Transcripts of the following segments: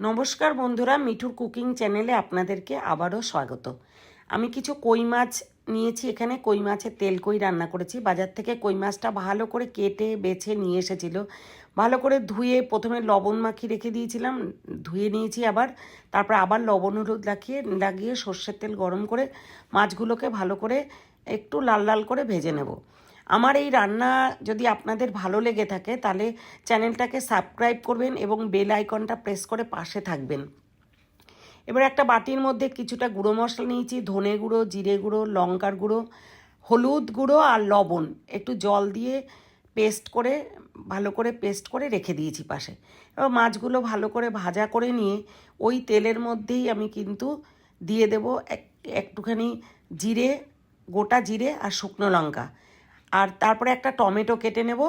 নমস্কার বন্ধুরা, মিঠুর কুকিং চ্যানেলে আপনাদেরকে আবারও স্বাগত। আমি কিছু কই মাছ নিয়েছি এখানে। কই মাছের তেল কই রান্না করেছি। বাজার থেকে কই মাছটা ভালো করে কেটে, বেছে নিয়ে এসেছিল। ভালো করে ধুয়ে প্রথমে লবণ মাখিয়ে রেখে দিয়েছিলাম। ধুয়ে নিয়েছি আবার। তারপর আবার লবণ হলুদ লাগিয়ে লাগিয়ে সর্ষের তেল গরম করে মাছগুলোকে ভালো করে একটু লাল লাল করে ভেজে নেব। আমার এই রান্না যদি আপনাদের ভালো লেগে থাকে, তাহলে চ্যানেলটাকে সাবস্ক্রাইব করবেন এবং বেল আইকনটা প্রেস করে পাশে থাকবেন। এবার একটা বাটির মধ্যে কিছুটা গুঁড়ো মশলা নিয়েছি, ধনে গুঁড়ো, জিরে গুঁড়ো, লঙ্কার গুঁড়ো, হলুদ গুঁড়ো আর লবণ। একটু জল দিয়ে পেস্ট করে, ভালো করে পেস্ট করে রেখে দিয়েছি পাশে। এবার মাছগুলো ভালো করে ভাজা করে নিয়ে ওই তেলের মধ্যেই আমি কিন্তু দিয়ে দেব এক, একটুখানি জিরে, গোটা জিরে আর শুকনো লঙ্কা। আর তারপরে একটা টমেটো কেটে নেব,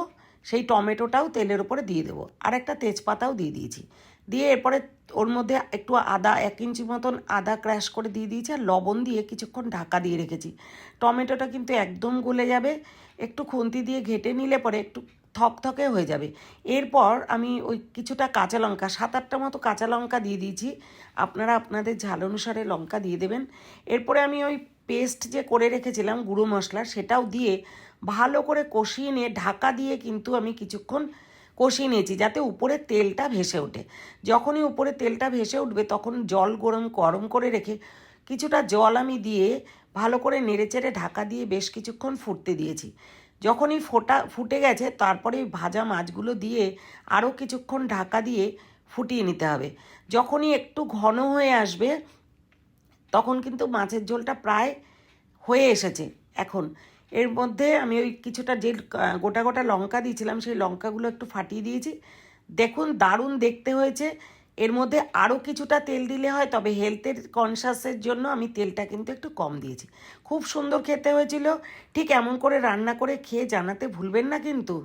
সেই টমেটোটাও তেলের উপরে দিয়ে দেবো। আর একটা তেজপাতাও দিয়ে দিয়েছি। দিয়ে এরপরে ওর মধ্যে একটু আদা, এক ইঞ্চি মতন আদা ক্র্যাশ করে দিয়ে দিয়েছি আর লবণ দিয়ে কিছুক্ষণ ঢাকা দিয়ে রেখেছি। টমেটোটা কিন্তু একদম গলে যাবে। একটু খুন্তি দিয়ে ঘেটে নিলে পরে একটু থকথকে হয়ে যাবে। এরপর আমি ওই কিছুটা কাঁচা লঙ্কা, সাত আটটা মতো কাঁচা লঙ্কা দিয়ে দিয়েছি। আপনারা আপনাদের ঝাল অনুসারে লঙ্কা দিয়ে দেবেন। এরপরে আমি ওই পেস্ট যে করে রেখেছিলাম গুঁড়ো মশলা, সেটাও দিয়ে ভালো করে কষিয়ে নিয়ে ঢাকা দিয়ে কিন্তু আমি কিছুক্ষণ কষিয়ে নিয়েছি যাতে উপরে তেলটা ভেসে ওঠে। যখনই উপরে তেলটা ভেসে উঠবে তখন জল গরম গরম করে রেখে কিছুটা জল আমি দিয়ে ভালো করে নেড়েচেড়ে ঢাকা দিয়ে বেশ কিছুক্ষণ ফুটতে দিয়েছি। যখনই ফোটা, ফুটে গেছে তারপরে ভাজা মাছগুলো দিয়ে আরও কিছুক্ষণ ঢাকা দিয়ে ফুটিয়ে নিতে হবে। যখনই একটু ঘন হয়ে আসবে তখন কিন্তু মাছের ঝোলটা প্রায় হয়ে এসেছে, এখন। এর মধ্যে আমি ওই কিছুটা যে গোটা গোটা লঙ্কা দিয়েছিলাম, সেই লঙ্কাগুলো একটু ফাটিয়ে দিয়েছি। দেখুন, দারুণ দেখতে হয়েছে। এর মধ্যে আরও কিছুটা তেল দিলে হয়, তবে হেলথের কনসাসের জন্য আমি তেলটা কিন্তু একটু কম দিয়েছি। খুব সুন্দর খেতে হয়েছিল। ঠিক এমন করে রান্না করে খেয়ে জানাতে ভুলবেন না কিন্তু।